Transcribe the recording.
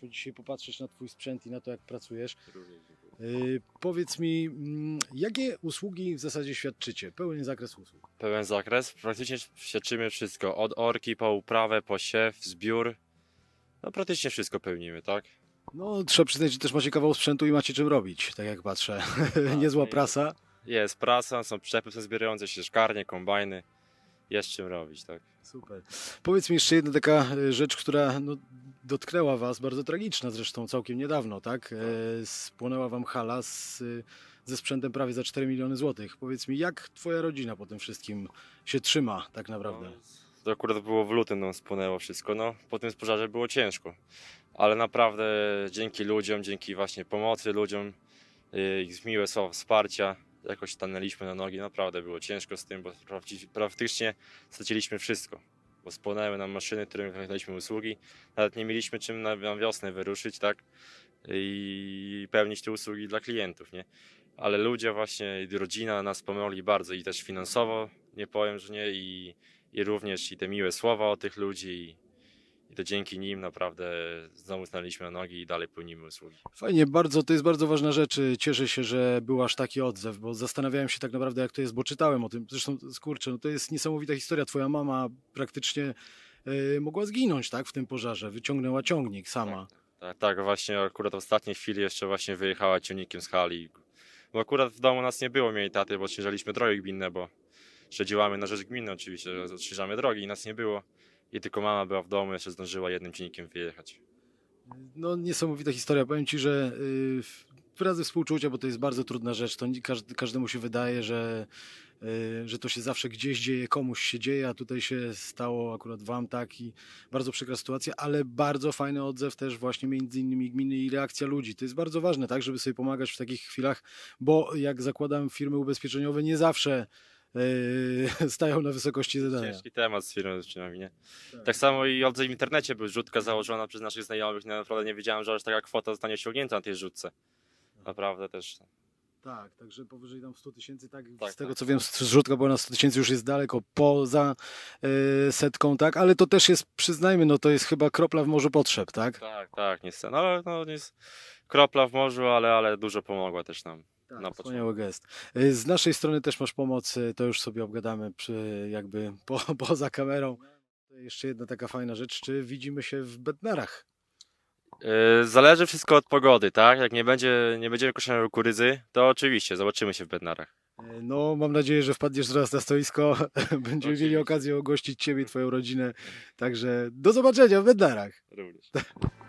tu dzisiaj popatrzeć na Twój sprzęt i na to, jak pracujesz. Yy, powiedz mi, mm, jakie usługi w zasadzie świadczycie? Pełen zakres usług. Pełen zakres. Praktycznie świadczymy wszystko. Od orki po uprawę, po siew, zbiór. No praktycznie wszystko pełnimy, tak? No, trzeba przyznać, że też macie kawał sprzętu i macie czym robić, tak jak patrzę. Niezła prasa. Jest prasa, są przyczepy zbierające się, szkarnie, kombajny. Jest czym robić, tak? Super. Powiedz mi jeszcze jedna taka e, rzecz, która no, dotknęła Was, bardzo tragiczna zresztą, całkiem niedawno, tak? E, spłonęła Wam hala z, e, ze sprzętem prawie za 4 miliony złotych. Powiedz mi, jak Twoja rodzina po tym wszystkim się trzyma tak naprawdę? No, to akurat było w lutym, no, spłynęło wszystko. No, po tym pożarze było ciężko. Ale naprawdę dzięki ludziom, dzięki właśnie pomocy ludziom, yy, ich miłe słowa wsparcia, jakoś stanęliśmy na nogi. Naprawdę było ciężko z tym, bo praktycznie straciliśmy wszystko. Bo spłonęły nam maszyny, którym wykonaliśmy usługi. Nawet nie mieliśmy czym na, na wiosnę wyruszyć, tak? I pełnić te usługi dla klientów, nie? Ale ludzie właśnie, rodzina nas pomogli bardzo i też finansowo, nie powiem, że nie, i, i również i te miłe słowa od tych ludzi i, i to dzięki nim naprawdę znowu stanęliśmy na nogi i dalej pełnimy usługi. Fajnie, bardzo, to jest bardzo ważna rzecz. Cieszę się, że był aż taki odzew, bo zastanawiałem się tak naprawdę, jak to jest, bo czytałem o tym. Zresztą, skurczę, no to jest niesamowita historia. Twoja mama praktycznie e, mogła zginąć, tak, w tym pożarze. Wyciągnęła ciągnik sama. Tak, tak, właśnie akurat w ostatniej chwili jeszcze właśnie wyjechała ciągnikiem z hali. Bo akurat w domu nas nie było mieli taty, bo odświeżaliśmy drogi gminne, bo jeszcze działamy na rzecz gminy oczywiście, że odświeżamy drogi i nas nie było. I tylko mama była w domu, jeszcze zdążyła jednym ciągnikiem wyjechać. No niesamowita historia. Powiem Ci, że y, wyrazy współczucia, bo to jest bardzo trudna rzecz. To każdemu się wydaje, że, y, że to się zawsze gdzieś dzieje, komuś się dzieje, a tutaj się stało akurat Wam tak i bardzo przykra sytuacja, ale bardzo fajny odzew też właśnie między innymi gminy i reakcja ludzi. To jest bardzo ważne, tak, żeby sobie pomagać w takich chwilach, bo jak zakładam firmy ubezpieczeniowe nie zawsze y, stają na wysokości zadania. Ciężki temat z firmą przynajmniej, nie? Tak samo i odzew w internecie był rzutka założona przez naszych znajomych. No, Naprawdę nie wiedziałem, że aż taka kwota zostanie osiągnięta na tej rzutce. Naprawdę też. Tak, także powyżej tam 100 tysięcy, tak, Tak, z tego tak. co wiem, zrzutka była na 100 tysięcy, już jest daleko poza e, setką, tak, ale to też jest, przyznajmy, no to jest chyba kropla w morzu potrzeb, tak? Tak, tak, niestety. No, ale no, jest kropla w morzu, ale, ale dużo pomogła też nam. Tak, na wspaniały gest. E, Z naszej strony też masz pomoc, e, to już sobie obgadamy przy, jakby po, poza kamerą. Jeszcze jedna taka fajna rzecz, czy widzimy się w Bednarach? Yy, Zależy wszystko od pogody, tak? Jak nie będzie, nie będziemy koszenia kukurydzy, to oczywiście zobaczymy się w Bednarach. No, mam nadzieję, że wpadniesz zaraz na stoisko, będziemy mieli okazję ogościć Ciebie i Twoją rodzinę, także do zobaczenia w Bednarach. Również.